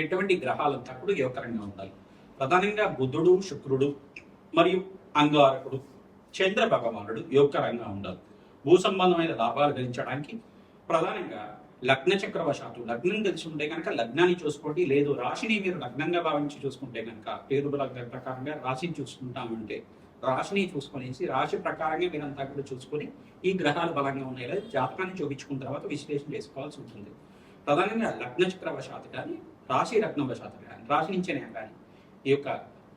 ఎటువంటి గ్రహాలంతా కూడా యోగకరంగా ఉండాలి. ప్రధానంగా బుధుడు శుక్రుడు మరియు అంగారకుడు చంద్ర భగవానుడు యోగకరంగా ఉండాలి. భూ సంబంధమైన లాభాలు గెలించడానికి ప్రధానంగా లగ్న చక్రవశాత్తు లగ్నం తెలిసి ఉంటే కనుక లగ్నాన్ని చూసుకోండి. లేదు రాశిని మీరు లగ్నంగా భావించి చూసుకుంటే కనుక పేరు లగ్న ప్రకారంగా రాశిని చూసుకుంటామంటే రాశిని చూసుకునేసి రాశి ప్రకారంగా మీరంతా కూడా చూసుకొని ఈ గ్రహాలు బలంగా ఉన్నాయి లేదా జాతకాన్ని చూపించుకున్న తర్వాత విశ్లేషణ చేసుకోవాల్సి ఉంటుంది. ప్రధానంగా లగ్న చక్రవశాత్తు కానీ రాశి రత్నవశాతం కానీ రాశి నుంచేనే కానీ ఈ యొక్క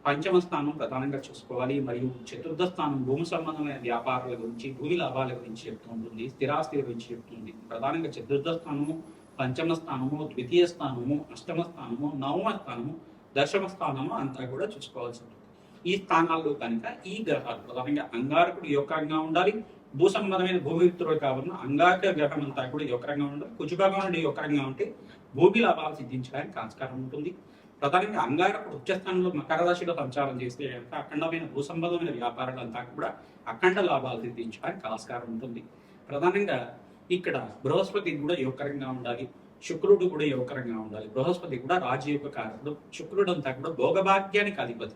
పంచమ స్థానం ప్రధానంగా చూసుకోవాలి. మరియు చతుర్థ స్థానం భూమి సంబంధమైన వ్యాపారాల గురించి భూమి లాభాల గురించి చెప్తూ ఉంటుంది స్థిరాస్తి గురించి చెప్తుంది ప్రధానంగా చతుర్థ స్థానము పంచమ స్థానము ద్వితీయ స్థానము అష్టమ స్థానము నవమ స్థానము దశమ స్థానము అంతా కూడా చూసుకోవాల్సి ఉంటుంది. ఈ స్థానాల్లో కనుక ఈ గ్రహాలు ప్రధానంగా అంగారకుడు యోగంగా ఉండాలి భూ సంబంధమైన భూమిత్రుడు కావున అంగారక గ్రహం అంతా కూడా ఈ ఒక రంగా ఉండదు కుజభాగం ఈ ఒక ఉంటే భూమి లాభాలు సిద్ధించడానికి ఆస్కారం ఉంటుంది. ప్రధానంగా అంగారకుడు ఉచ్చస్థానంలో మకర రాశిలో సంచారం చేస్తే కనుక అఖండమైన భూ సంబంధమైన వ్యాపారాలంతా కూడా అఖండ లాభాలు సిద్ధించడానికి ఆస్కారం ఉంటుంది. ప్రధానంగా ఇక్కడ బృహస్పతి కూడా యోగకరంగా ఉండాలి. శుక్రుడు కూడా యోగకరంగా ఉండాలి. బృహస్పతి కూడా రాజయోగ కారకుడు. శుక్రుడు అంతా కూడా భోగభాగ్యానికి అధిపతి.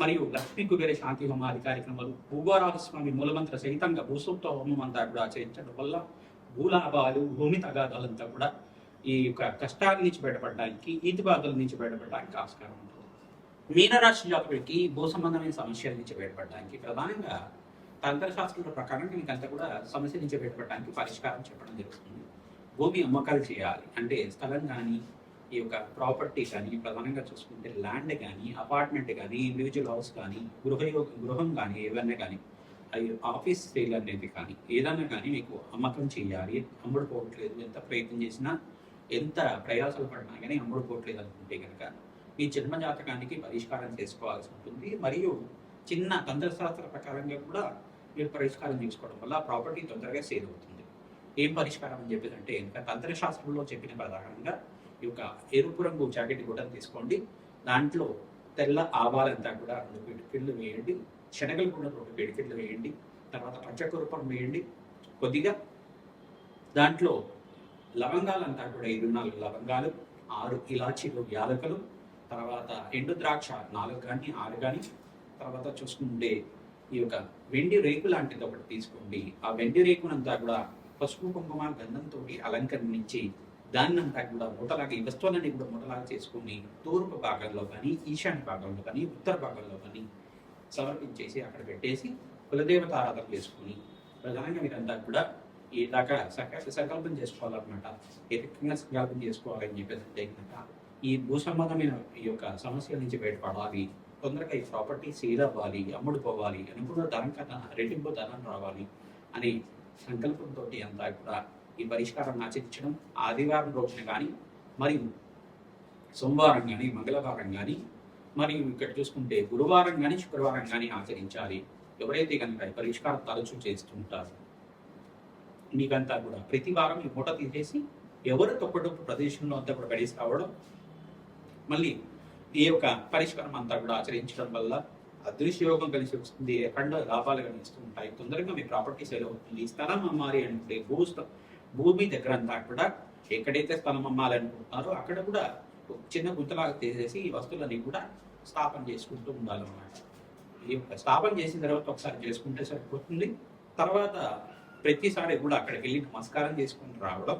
మరియు లక్ష్మీ కుబేర శాంతి హోమాది కార్యక్రమాలు భూగోరాజ స్వామి మూలమంత్ర సహితంగా భూసూక్త హోమం అంతా కూడా ఆచరించడం వల్ల భూలాభాలు భూమి తగాదాలంతా కూడా ఈ యొక్క కష్టాల నుంచి బయటపడడానికి ఈతిబాధల నుంచి బయటపడడానికి ఆస్కారం ఉంటుంది. మీనరాశి జాతకుడికి భూ సంబంధమైన సమస్యల నుంచి బయటపడడానికి ప్రధానంగా తంత్రశాస్త్రాల ప్రకారం మీకంతా కూడా సమస్య నుంచి బయటపడడానికి పరిష్కారం చెప్పడం జరుగుతుంది. భూమి అమ్మకాలు చేయాలి. అంటే స్థలం కానీ ఈ యొక్క ప్రాపర్టీ కానీ ప్రధానంగా చూసుకుంటే ల్యాండ్ కానీ అపార్ట్మెంట్ కానీ ఇండివిజువల్ హౌస్ కానీ గృహ గృహం కానీ ఏవైనా కానీ అవి ఆఫీస్ సేల్ అనేది కానీ ఏదైనా కానీ మీకు అమ్మకం చేయాలి అమ్ముడుపోవట్లేదు ఎంత ప్రయత్నం చేసినా ఎంత ప్రయాసాలు పడినా కానీ అమ్ముడుపోవట్లేదు అనుకుంటే కనుక మీ జన్మ జాతకానికి పరిష్కారం చేసుకోవాల్సి ఉంటుంది. మరియు చిన్న తంత్రశాస్త్ర ప్రకారంగా కూడా మీరు పరిష్కారం చేసుకోవడం వల్ల ప్రాపర్టీ తొందరగా సేల్ అవుతుంది. ఏం పరిష్కారం అని చెప్పేది అంటే ఇంకా తంత్రశాస్త్రంలో చెప్పిన ప్రధానంగా ఈ యొక్క ఎరుపు రంగు జాకెట్ కూడా తీసుకోండి. దాంట్లో తెల్ల ఆవాలంతా కూడా రెండు పిడికిళ్ళు వేయండి. శనగలు కూడా రెండు పిడికిళ్ళు వేయండి. తర్వాత పచ్చకూరపం వేయండి. కొద్దిగా దాంట్లో లవంగాలంతా కూడా ఐదు నాలుగు లవంగాలు ఆరు ఇలాచీలు యాలకులు తర్వాత ఎండు ద్రాక్ష నాలుగు కానీ ఆరు కానీ తర్వాత చూసుకుంటే ఈ యొక్క వెండి రేకు లాంటిది ఒకటి తీసుకోండి. ఆ వెండి రేకునంతా కూడా పసుపు కుంకుమ గంధంతో అలంకరించి దాన్నంతా కూడా మూటలాగా ఈ వస్తువులన్నీ కూడా మూటలాగా చేసుకుని తూర్పు భాగంలో కానీ ఈశాన్య భాగంలో కానీ ఉత్తర భాగంలో కానీ సమర్పించేసి అక్కడ పెట్టేసి కులదేవత ఆరాధన చేసుకుని ప్రధానంగా మీరంతా కూడా ఇలాగా సక సంకల్పం చేసుకోవాలన్నమాట. ఏ రకంగా సంకల్పం చేసుకోవాలని చెప్పేసి అంటే ఈ భూ సంబంధమైన ఈ యొక్క సమస్యల నుంచి బయటపడాలి తొందరగా ఈ ప్రాపర్టీ సేల్ అవ్వాలి అమ్ముడు పోవాలి అనుకున్న ధనం కన్నా రెట్టింపు ధనం రావాలి అనే సంకల్పంతో అంతా కూడా ఈ పరిష్కారం ఆచరించడం ఆదివారం రోజున కానీ మరియు సోమవారం కానీ మంగళవారం కానీ మరియు ఇక్కడ చూసుకుంటే గురువారం కానీ శుక్రవారం కానీ ఆచరించాలి. ఎవరైతే కనుక ఈ పరిష్కారం తరచూ చేస్తుంటారు మీకంతా కూడా ప్రతి వారం ఈ మూట తీసేసి ఎవరు తొక్కడొప్పు ప్రదేశంలో అంతా కూడా గడిసి రావడం మళ్ళీ ఈ యొక్క పరిష్కారం అంతా కూడా ఆచరించడం వల్ల అదృశ్యయోగం కలిసి వస్తుంది అఖండ లాభాలు కలిగిస్తూ ఉంటాయి తొందరగా మీ ప్రాపర్టీ సేల్ అవుతుంది స్థలం అమ్మాలి అంటే భూస్థ భూమి దగ్గర అంతా కూడా ఎక్కడైతే స్థలం అమ్మాలనుకుంటున్నారో అక్కడ కూడా ఒక చిన్న గుంతలాగా తీసేసి ఈ వస్తువులన్నీ కూడా స్థాపన చేసుకుంటూ ఉండాలన్నమాట. ఈ యొక్క స్థాపన చేసిన తర్వాత ఒకసారి చేసుకుంటే సరిపోతుంది. తర్వాత ప్రతిసారి కూడా అక్కడికి వెళ్ళి నమస్కారం చేసుకుని రావడం.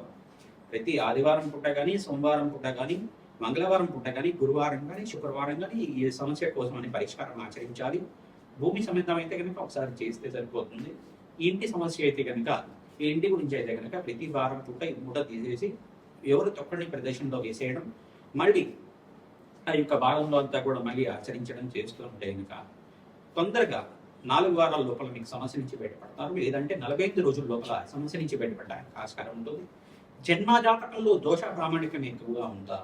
ప్రతి ఆదివారం పూట కానీ సోమవారం పూట కానీ మంగళవారం పూట కానీ గురువారం కానీ శుక్రవారం కానీ ఈ సమస్య కోసం అని పరిష్కారం ఆచరించాలి. భూమి సమేతం అయితే కనుక ఒకసారి చేస్తే సరిపోతుంది. ఇంటి సమస్య అయితే కనుక ఇంటి గురించి అయితే కనుక ప్రతి వారం పూట ఈ మూట తీసేసి ఎవరు తొక్కని ప్రదేశంలో వేసేయడం మళ్ళీ ఆ యొక్క భాగంలో అంతా కూడా మళ్ళీ ఆచరించడం చేస్తూ ఉంటే కనుక తొందరగా నాలుగు వారాల లోపల మీకు సమస్య నుంచి బయటపడతారు. లేదంటే నలభై ఐదు రోజుల లోపల సమస్య నుంచి బయటపడడానికి ఆస్కారం ఉంటుంది. జన్మజాతకంలో దోష ప్రామాణికం ఎక్కువగా ఉందా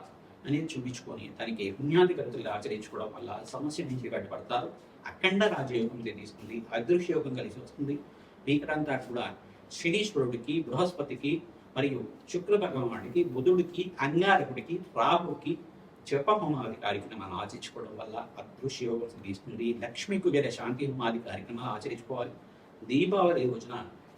అనేది చూపించుకొని దానికి పుణ్యాది గతులు ఆచరించుకోవడం వల్ల సమస్య నుంచి బయటపడతారు. అఖండ రాజయోగం తీసుకుంది అదృశ్య యోగం కలిసి వస్తుంది. మీకంతా కూడా శనీశ్వరుడికి బృహస్పతికి మరియు శుక్ర భగవానుడికి బుధుడికి అంగారకుడికి రాహుకి జప హోమాది కార్యక్రమాలు ఆచరించుకోవడం వల్ల అదృశ్య యోగం సిద్ధిస్తుంది. లక్ష్మీ కుబేర శాంతి హోమాది కార్యక్రమాలు ఆచరించుకోవాలి. దీపావళి రోజున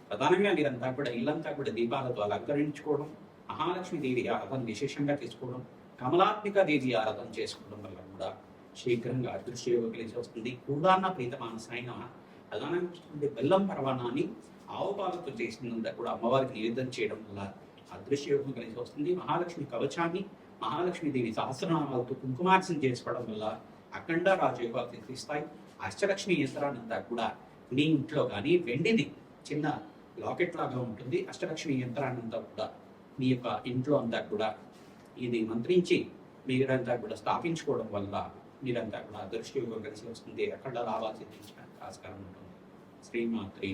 ప్రధానంగా మీరంతా కూడా ఇల్లంతా కూడా దీపాలతో అలంకరించుకోవడం మహాలక్ష్మి దేవి ఆరాధన విశేషంగా చేసుకోవడం కమలాత్మిక దేవి ఆరాధన చేసుకోవడం వల్ల కూడా శీఘ్రంగా అదృశ్యయోగం కలిసి వస్తుంది. కూడాన్న ప్రీతమాన మానసైన ప్రధానంగా బెల్లం పర్వాణాన్ని ఆవు పాలతో చేసినంత కూడా అమ్మవారికి నివేదన చేయడం వల్ల అదృశ్యయోగం కలిసి వస్తుంది. మహాలక్ష్మి కవచాన్ని మహాలక్ష్మీదేవి సహస్రనామాలతో కుంకుమార్చన చేసుకోవడం వల్ల అఖండ రాజయోగాలు సిద్ధిస్తాయి అష్టలక్ష్మి యంత్రాన్నంతా కూడా మీ ఇంట్లో కానీ వెండిది చిన్న లాకెట్ లాగా ఉంటుంది. అష్టలక్ష్మి యంత్రాన్నంతా కూడా మీ యొక్క ఇంట్లో అంతా కూడా ఇది మంత్రించి మీరంతా కూడా స్థాపించుకోవడం వల్ల మీరంతా కూడా అదృష్టయోగం కలిసి వస్తుంది. అఖండ లాభాలు సిద్ధించడానికి ఆస్కారం ఉంటుంది. శ్రీమాత్రీ